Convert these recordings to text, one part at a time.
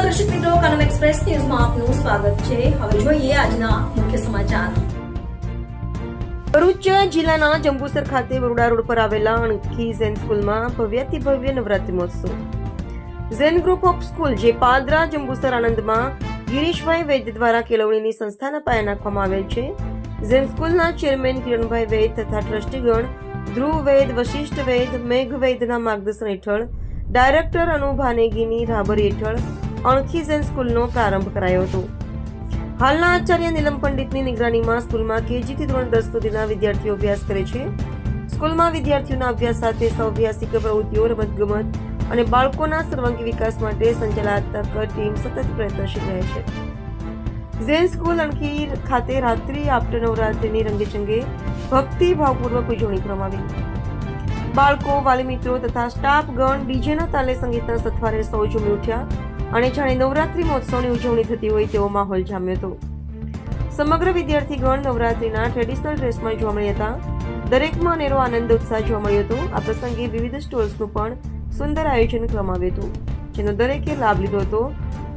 નમસ્કાર દર્શક મિત્રો કનમ એક્સપ્રેસ ન્યૂઝમાં આપનું સ્વાગત છે. હવે જોઈએ આજના મુખ્ય સમાચાર. ભરૂચ જિલ્લાના જંબુસર ખાતે બરોડા રોડ પર આવેલા અણખી ઝેન સ્કૂલમાં ભવ્યાતિ ભવ્ય નવરાત્રી મહોત્સવ. ઝેન ગ્રુપ ઓફ સ્કૂલ, જે પાદરા જંબુસર આનંદમાં ગિરીશભાઈ વૈદ્ય દ્વારા કેળવણીની સંસ્થાના પાયા નાખવામાં આવેલ છે. ઝેન સ્કૂલના ચેરમેન કિરણભાઈ વૈદ તથા ટ્રસ્ટીગણ ધ્રુવ વૈદ વશિષ્ઠ વૈદ મેઘ વૈદના માર્ગદર્શન હેઠળ ડાયરેક્ટર અનુ ભાનેગીની રાબરી હેઠળ અણખી ઝેન સ્કૂલનો પ્રારંભ કરાયો હતો. હાલના આચાર્ય નીલમ પંડિતની નિગરાનીમાં સ્કૂલમાં કેજીથી ધોરણ દસ સુધીના વિદ્યાર્થીઓ અભ્યાસ કરે છે. સ્કૂલમાં વિદ્યાર્થીઓના અભ્યાસ સાથે સૌભ્યાસિક પ્રવૃત્તિઓ, રમતગમત અને બાળકોના સર્વાંગી વિકાસ માટે સંચાલનાત્મક ટીમ સતત પ્રયત્નશીલ રહે છે. ઝેન સ્કૂલ અણખી ખાતે રાત્રિ આફ્ટર નવરાત્રિની રંગેચંગે ભક્તિ ભાવપૂર્વક ઉજવણી કરવામાં આવી. બાળકો, વાલી મિત્રો તથા સ્ટાફ ગણ, ડીજેના તાલે સંગીતના સથવારે સૌ ઝૂમી ઉઠ્યા અને જાણે નવરાત્રિ મહોત્સવની ઉજવણી થતી હોય તેવો માહોલ જામ્યો હતો. સમગ્ર વિદ્યાર્થીગણ નવરાત્રીના ટ્રેડિશનલ ડ્રેસમાં જોવા મળ્યા હતા. દરેકમાં અનેરો આનંદ, ઉત્સાહ જોવા મળ્યો હતો. આ પ્રસંગે વિવિધ સ્ટોલ્સનું પણ સુંદર આયોજન કરવામાં આવ્યું હતું, જેનો દરેકે લાભ લીધો હતો.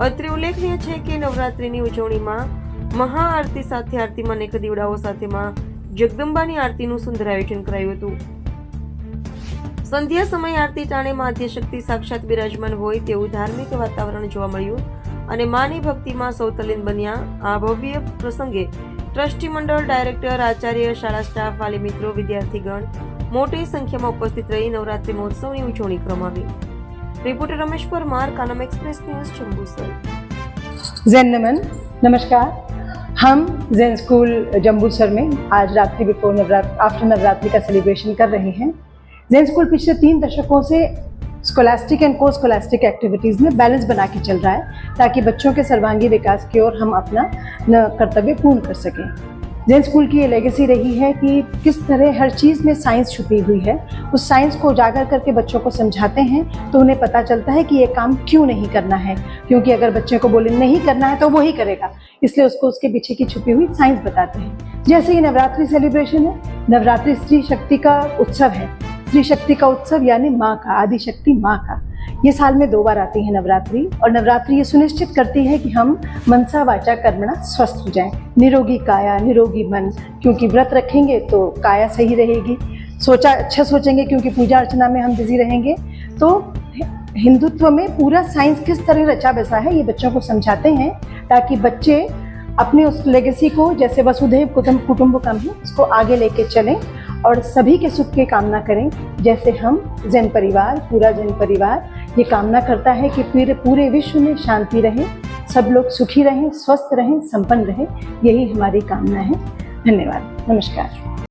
અત્રે ઉલ્લેખનીય છે કે નવરાત્રિની ઉજવણીમાં મહાઆરતી સાથે આરતીમાં અનેક દીવડાઓ સાથેમાં જગદંબાની આરતીનું સુંદર આયોજન કરાયું હતું. સંધ્યા સમય આરતી ટાણે માધ્ય શક્તિ સાક્ષાત બિરાજમાન હોય તેવું ધાર્મિક વાતાવરણ જોવા મળ્યું અને માની ભક્તિમાં સૌ તલ્લીન બન્યા આ ભવ્ય પ્રસંગે ટ્રસ્ટી મંડળ ડાયરેક્ટર આચાર્ય શાળા સ્ટાફ વાલી મિત્રો વિદ્યાર્થીગણ મોટી સંખ્યામાં ઉપસ્થિત રહી નવરાત્રિ મહોત્સવની ઉજવણી કરવામાં આવી reporter Ramesh Parmar Kanam express news Jambusar Jain नमन नमस्कार हम जैन स्कूल जम्बूसर में आज रात्रि बिफोर नवरात्र आफ्टर नवरात्रि का सेलिब्रेशन कर रहे हैं जैन स्कूल पिछले तीन दशकों से scholastic and co scholastic activities में बैलेंस बना के चल रहा है, ताकि बच्चों के सर्वांगीण विकास की ओर हम अपना कर्तव्य पूर्ण कर सकें। जैन स्कूल की ये लेगेसी रही है कि किस तरह हर चीज़ में साइंस छुपी हुई है। उस साइंस को उजागर करके बच्चों को समझाते हैं तो उन्हें पता चलता है कि ये काम क्यों नहीं करना है। क्योंकि अगर बच्चे को बोले नहीं करना है तो वो ही करेगा। इसलिए उसको उसके पीछे की छुपी हुई साइंस बताते हैं। जैसे ये नवरात्रि सेलिब्रेशन है, नवरात्रि स्त्री शक्ति का उत्सव है। स्त्री शक्ति का उत्सव यानी माँ का आदि शक्ति माँ का। ये साल में दो बार आती है नवरात्रि और नवरात्रि ये सुनिश्चित करती है कि हम मनसा वाचा कर्मणा स्वस्थ हो जाएँ। निरोगी काया, निरोगी मन, क्योंकि व्रत रखेंगे तो काया सही रहेगी। सोचा अच्छा सोचेंगे क्योंकि पूजा अर्चना में हम बिज़ी रहेंगे। तो हिंदुत्व में पूरा साइंस किस तरह रचा बसा है, ये बच्चों को समझाते हैं, ताकि बच्चे अपने उस लेगेसी को, जैसे वसुधैव कुटुंब कुटुंबकम है उसको आगे लेके चलें। और सभी के सुख की कामना करें। जैसे हम, जैन परिवार, पूरा जैन परिवार, ये कामना करता है कि पूरे पूरे विश्व में शांति रहे, सब लोग सुखी रहें, स्वस्थ रहें, संपन्न रहें, यही हमारी कामना है। धन्यवाद। नमस्कार।